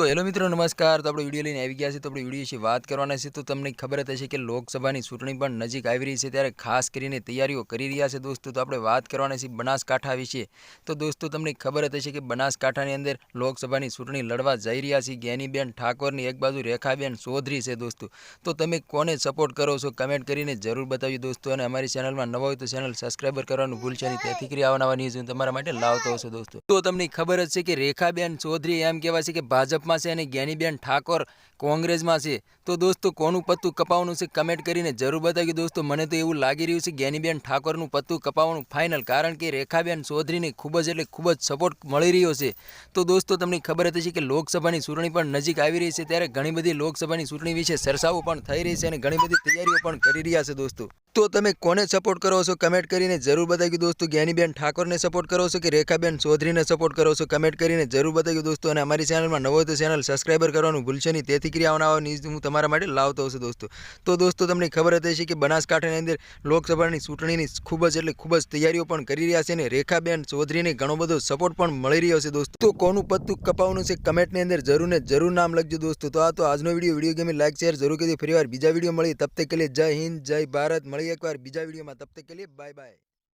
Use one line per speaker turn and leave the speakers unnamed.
તો હેલો મિત્રો, નમસ્કાર. તો આપણે વીડિયો લઈને આવી ગયા છે તો આપણે વીડિયો વિશે વાત કરવાના છે તો તમને ખબર જ હશે કે લોકસભાની ચૂંટણી પણ નજીક આવી રહી છે. ત્યારે ખાસ કરીને તૈયારીઓ કરી રહ્યા છે દોસ્તો. તો આપણે વાત કરવાના છે બનાસકાંઠા વિશે. તો દોસ્તો, તમને ખબર જ હશે કે બનાસકાંઠાની અંદર લોકસભાની ચૂંટણી લડવા જઈ રહ્યા છે જ્ઞાનીબેન ઠાકોરની એક બાજુ રેખાબેન ચૌધરી છે દોસ્તો. તો તમે કોને સપોર્ટ કરો છો? કમેન્ટ કરીને જરૂર બતાવજો દોસ્તો. અને અમારી ચેનલમાં નવો હોય તો ચેનલ સબસ્ક્રાઈબર કરવાનું ભૂલશે નહીં. તેથી કરી આવવાના ન્યૂઝ તમારા માટે લાવતો હશો દોસ્તો. તો તમને ખબર જ છે કે રેખાબેન ચૌધરી એમ કહેવાય છે કે ભાજપમાં છે અને જ્ઞાનીબેન ઠાકોર કોંગ્રેસમાં છે. તો દોસ્તો, કોનું પત્તું કપાવવાનું છે કમેન્ટ કરીને જરૂર બતાવ્યું દોસ્તો. મને તો એવું લાગી રહ્યું છે જ્ઞાનીબેન ઠાકોરનું પત્તું કપાવવાનું ફાઇનલ કારણ કે રેખાબેન ચૌધરીને ખૂબ જ એટલે ખૂબ જ સપોર્ટ મળી રહ્યો છે. તો દોસ્તો, તમને ખબર હતી કે લોકસભાની ચૂંટણી પણ નજીક આવી રહી છે, ત્યારે ઘણી બધી લોકસભાની ચૂંટણી વિશે સરસાઓ પણ થઈ રહી છે અને ઘણી બધી તૈયારીઓ પણ કરી રહ્યા છે દોસ્તો. તો તમે કોને સપોર્ટ કરો છો કમેન્ટ કરીને જરૂર બતાવ્યું દોસ્તો. જ્ઞાનીબેન ઠાકોરને સપોર્ટ કરો છો કે રેખાબેન ચૌધરીને સપોર્ટ કરો છો? કમેન્ટ કરીને જરૂર બતાવ્યું દોસ્તો અને અમારી ચેનલમાં નવો તો ચેનલ સબસ્ક્રાઈબર કરવાનું ભૂલશો નહીં. તેથી ક્રિયાઓના ન્યૂઝ હું તમારા માટે લાવતો હશે દોસ્તો. તો દોસ્તો તમને ખબર હતી છે કે બનાસકાંઠાની અંદર લોકસભાની ચૂંટણીની ખૂબ જ એટલે ખૂબ જ તૈયારીઓ પણ કરી રહ્યા છે અને રેખાબેન ચૌધરીને ઘણો બધો સપોર્ટ પણ મળી રહ્યો છે દોસ્તો. તો કોનું પત્તું કપાવવાનું છે કમેન્ટની અંદર જરૂર ને જરૂર નામ લખજો દોસ્તો. તો આ તો આજનો વીડિયો વીડિયો ગમે લાઈક, શેર જરૂર કરી ફરીવાર બીજા વીડિયો મળી તબ તક કે લીએ જય હિન્દ, જય ભારત. મળી એકવાર બીજા વિડીયોમાં. તબ કે લીએ બાય બાય.